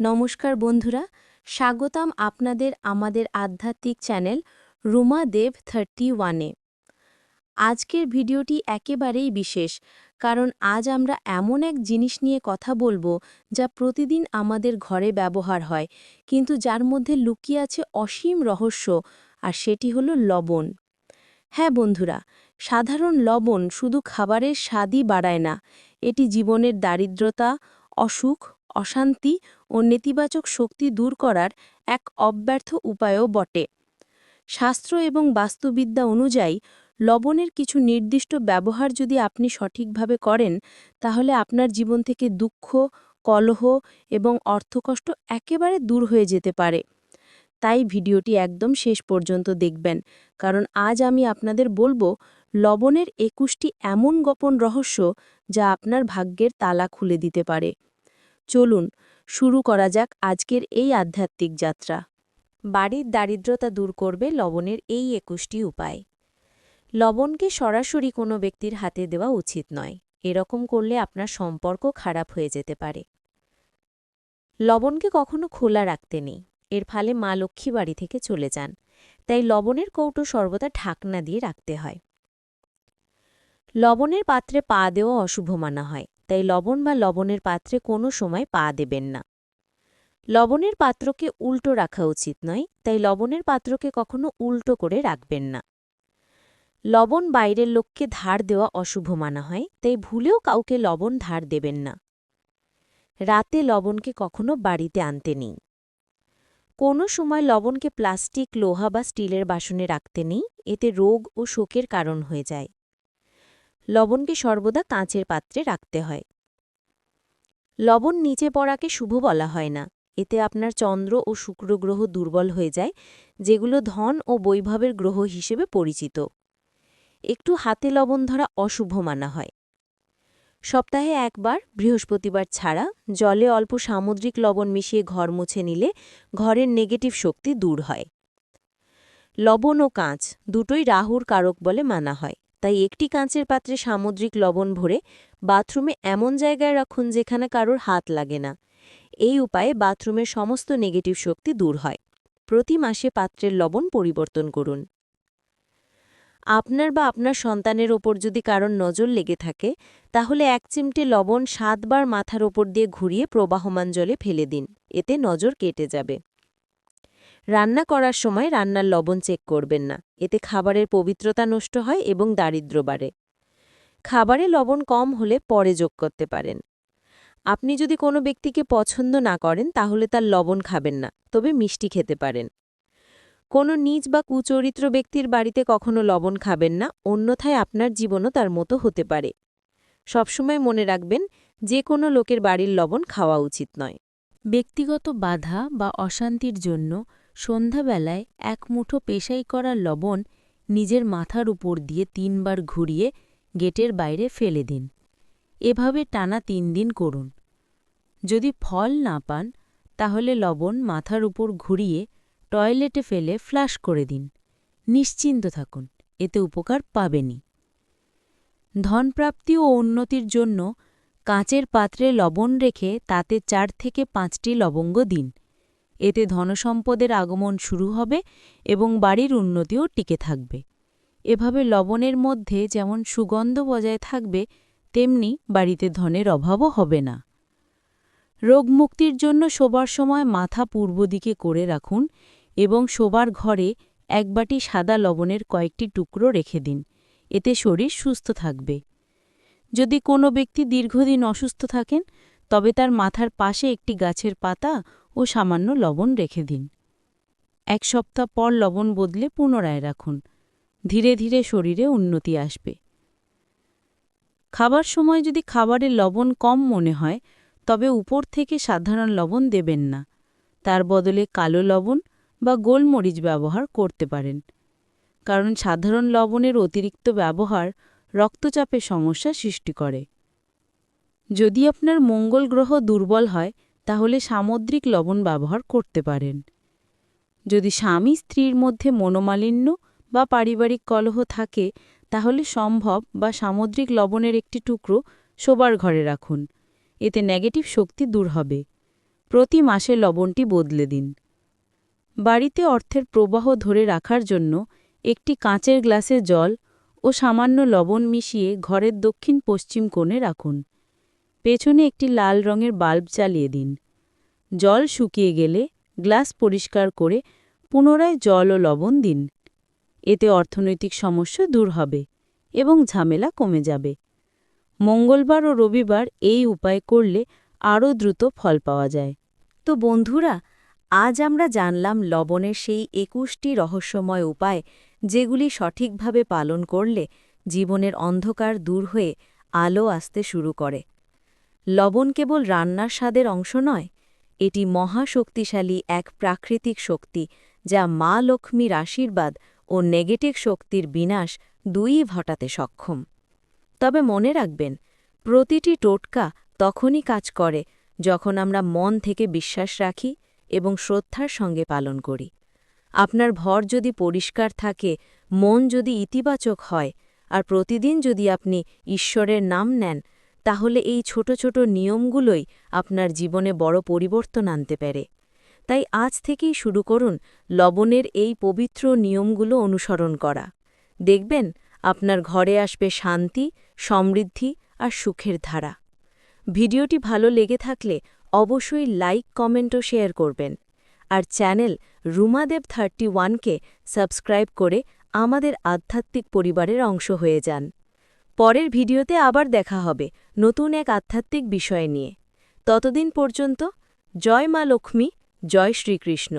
নমস্কার বন্ধুরা, স্বাগতম আপনাদের আমাদের আধ্যাত্মিক চ্যানেল রুমা দেব থার্টি ওয়ানে আজকের ভিডিওটি একেবারেই বিশেষ, কারণ আজ আমরা এমন এক জিনিস নিয়ে কথা বলব যা প্রতিদিন আমাদের ঘরে ব্যবহার হয়, কিন্তু যার মধ্যে লুকিয়ে আছে অসীম রহস্য, আর সেটি হলো লবণ। হ্যাঁ বন্ধুরা, সাধারণ লবণ শুধু খাবারের স্বাদই বাড়ায় না, এটি জীবনের দারিদ্রতা, অসুখ অশান্তি ও নেতিবাচক শক্তি দূর করার এক অব্যর্থ উপায়ও বটে। শাস্ত্র এবং বাস্তুবিদ্যা অনুযায়ী, লবণের কিছু নির্দিষ্ট ব্যবহার যদি আপনি সঠিকভাবে করেন, তাহলে আপনার জীবন থেকে দুঃখ, কলহ এবং অর্থকষ্ট একেবারে দূর হয়ে যেতে পারে। তাই ভিডিওটি একদম শেষ পর্যন্ত দেখবেন, কারণ আজ আমি আপনাদের বলব, লবণের একুশটি এমন গোপন রহস্য যা আপনার ভাগ্যের তালা খুলে দিতে পারে। চলুন, শুরু করা যাক আজকের এই আধ্যাত্মিক যাত্রা। বাড়ির দারিদ্রতা দূর করবে লবণের এই একুশটি উপায়। লবণকে সরাসরি কোনো ব্যক্তির হাতে দেওয়া উচিত নয়, এরকম করলে আপনার সম্পর্ক খারাপ হয়ে যেতে পারে। লবণকে কখনো খোলা রাখতে নেই, এর ফলে মা লক্ষ্মী বাড়ি থেকে চলে যান, তাই লবণের কৌটো সর্বদা ঢাকনা দিয়ে রাখতে হয়। লবণের পাত্রে পা দেওয়া অশুভ মানা হয় তাই লবণ বা লবণের পাত্রে কোনো সময় পা দেবেন না। লবণের পাত্রকে উল্টো রাখা উচিত নয়, তাই লবণের পাত্রকে কখনো উল্টো করে রাখবেন না। লবণ বাইরের লোককে ধার দেওয়া অশুভ মানা হয়, তাই ভুলেও কাউকে লবণ ধার দেবেন না। রাতে লবণকে কখনো বাড়িতে আনতে নেই। কোনো সময় লবণকে প্লাস্টিক, লোহা বা স্টিলের বাসনে রাখতে নেই, এতে রোগ ও শোকের কারণ হয়ে যায়। লবণকে সর্বদা কাঁচের পাত্রে রাখতে হয়। লবণ নিচে পড়াকে শুভ বলা হয় না। এতে আপনার চন্দ্র ও শুক্র গ্রহ দুর্বল হয়ে যায়, যেগুলো ধন ও বৈভবের গ্রহ হিসেবে পরিচিত। একটু হাতে লবণ ধরা অশুভ মানা হয়। সপ্তাহে একবার, বৃহস্পতিবার ছাড়া, জলে অল্প সামুদ্রিক লবণ মিশিয়ে ঘর মুছে নিলে ঘরের নেগেটিভ শক্তি দূর হয়। লবণ ও কাঁচ দুটোই রাহুর কারক বলে মানা হয়। তাই একটি কাঁচের পাত্রে সামুদ্রিক লবণ ভরে বাথরুমে এমন জায়গায় রাখুন যেখানে কারোর হাত লাগে না। এই উপায়ে বাথরুমের সমস্ত নেগেটিভ শক্তি দূর হয়। প্রতি মাসে পাত্রের লবণ পরিবর্তন করুন। আপনার বা আপনার সন্তানের ওপর যদি কারণ নজর লেগে থাকে, তাহলে এক চিমটে লবণ সাতবার মাথার ওপর দিয়ে ঘুরিয়ে প্রবাহমান জলে ফেলে দিন। এতে নজর কেটে যাবে। রান্না করার সময় রান্নার লবণ চেক করবেন না। এতে খাবারের পবিত্রতা নষ্ট হয় এবং দারিদ্র বাড়ে। খাবারে লবণ কম হলে পরে যোগ করতে পারেন। আপনি যদি কোনো ব্যক্তিকে পছন্দ না করেন, তাহলে তার লবণ খাবেন না, তবে মিষ্টি খেতে পারেন। কোনো নিজ বা কুচরিত্র ব্যক্তির বাড়িতে কখনো লবণ খাবেন না, অন্যথায় আপনার জীবনও তার মতো হতে পারে। সবসময় মনে রাখবেন, যে কোনো লোকের বাড়ির লবণ খাওয়া উচিত নয়। ব্যক্তিগত বাধা বা অশান্তির জন্য সন্ধ্যাবেলায় এক মুঠো পেশাই করা লবণ নিজের মাথার উপর দিয়ে তিনবার ঘুরিয়ে গেটের বাইরে ফেলে দিন। এভাবে টানা তিন দিন করুন। যদি ফল না পান, তাহলে লবণ মাথার উপর ঘুরিয়ে টয়লেটে ফেলে ফ্লাশ করে দিন। নিশ্চিন্ত থাকুন, এতে উপকার পাবেনি ধনপ্রাপ্তি ও উন্নতির জন্য কাঁচের পাত্রে লবণ রেখে তাতে চার থেকে পাঁচটি লবঙ্গ দিন। এতে ধনসম্পদের আগমন শুরু হবে এবং বাড়ির উন্নতিও টিকে থাকবে। এভাবে লবণের মধ্যে যেমন সুগন্ধ বজায় থাকবে, তেমনি বাড়িতে ধনের অভাবও হবে না। রোগমুক্তির জন্য শোবার সময় মাথা পূর্ব দিকে করে রাখুন এবং শোবার ঘরে এক বাটি সাদা লবণের কয়েকটি টুকরো রেখে দিন, এতে শরীর সুস্থ থাকবে। যদি কোনো ব্যক্তি দীর্ঘদিন অসুস্থ থাকেন, তবে তার মাথার পাশে একটি গাছের পাতা ও সামান্য লবণ রেখে দিন। এক সপ্তাহ পর লবণ বদলে পুনরায় রাখুন। ধীরে ধীরে শরীরে উন্নতি আসবে। খাবার সময় যদি খাবারে লবণ কম মনে হয়, তবে উপর থেকে সাধারণ লবণ দেবেন না। তার বদলে কালো লবণ বা গোলমরিচ ব্যবহার করতে পারেন। কারণ সাধারণ লবণের অতিরিক্ত ব্যবহার রক্তচাপের সমস্যা সৃষ্টি করে। যদি আপনার মঙ্গল গ্রহ দুর্বল হয় তাহলে সামুদ্রিক লবণ ব্যবহার করতে পারেন। যদি স্বামী স্ত্রীর মধ্যে মনোমালিন্য বা পারিবারিক কলহ থাকে, তাহলে সম্ভব বা সামুদ্রিক লবণের একটি টুকরো শোবার ঘরে রাখুন। এতে নেগেটিভ শক্তি দূর হবে। প্রতি মাসে লবণটি বদলে দিন। বাড়িতে অর্থের প্রবাহ ধরে রাখার জন্য একটি কাঁচের গ্লাসে জল ও সামান্য লবণ মিশিয়ে ঘরের দক্ষিণ পশ্চিম কোণে রাখুন। পেছনে একটি লাল রঙের বাল্ব চালিয়ে দিন। জল শুকিয়ে গেলে গ্লাস পরিষ্কার করে পুনরায় জল ও লবণ দিন। এতে অর্থনৈতিক সমস্যা দূর হবে এবং ঝামেলা কমে যাবে। মঙ্গলবার ও রবিবার এই উপায় করলে আরও দ্রুত ফল পাওয়া যায়। তো বন্ধুরা, আজ আমরা জানলাম লবণের সেই একুশটি রহস্যময় উপায় যেগুলি সঠিকভাবে পালন করলে জীবনের অন্ধকার দূর হয়ে আলো আসতে শুরু করে। লবণ কেবল রান্নার স্বাদের অংশ নয়, এটি মহাশক্তিশালী এক প্রাকৃতিক শক্তি যা মা লক্ষ্মীর আশীর্বাদ ও নেগেটিভ শক্তির বিনাশ দুইই ঘটাতে সক্ষম। তবে মনে রাখবেন, প্রতিটি টোটকা তখনই কাজ করে যখন আমরা মন থেকে বিশ্বাস রাখি এবং শ্রদ্ধার সঙ্গে পালন করি। আপনার ভর যদি পরিষ্কার থাকে, মন যদি ইতিবাচক হয়, আর প্রতিদিন যদি আপনি ঈশ্বরের নাম নেন তাহলে এই ছোট ছোট নিয়মগুলোই আপনার জীবনে বড় পরিবর্তন আনতে পারে। তাই আজ থেকেই শুরু করুন লবণের এই পবিত্র নিয়মগুলো অনুসরণ করা। দেখবেন আপনার ঘরে আসবে শান্তি, সমৃদ্ধি আর সুখের ধারা। ভিডিওটি ভালো লেগে থাকলে অবশ্যই লাইক, কমেন্ট ও শেয়ার করবেন। আর চ্যানেল রুমাদেব থার্টি ওয়ানকে সাবস্ক্রাইব করে আমাদের আধ্যাত্মিক পরিবারের অংশ হয়ে যান। পরের ভিডিওতে আবার দেখা হবে নতুন এক আধ্যাত্মিক বিষয় নিয়ে। ততদিন পর্যন্ত, জয় মা লক্ষ্মী, জয় শ্রীকৃষ্ণ।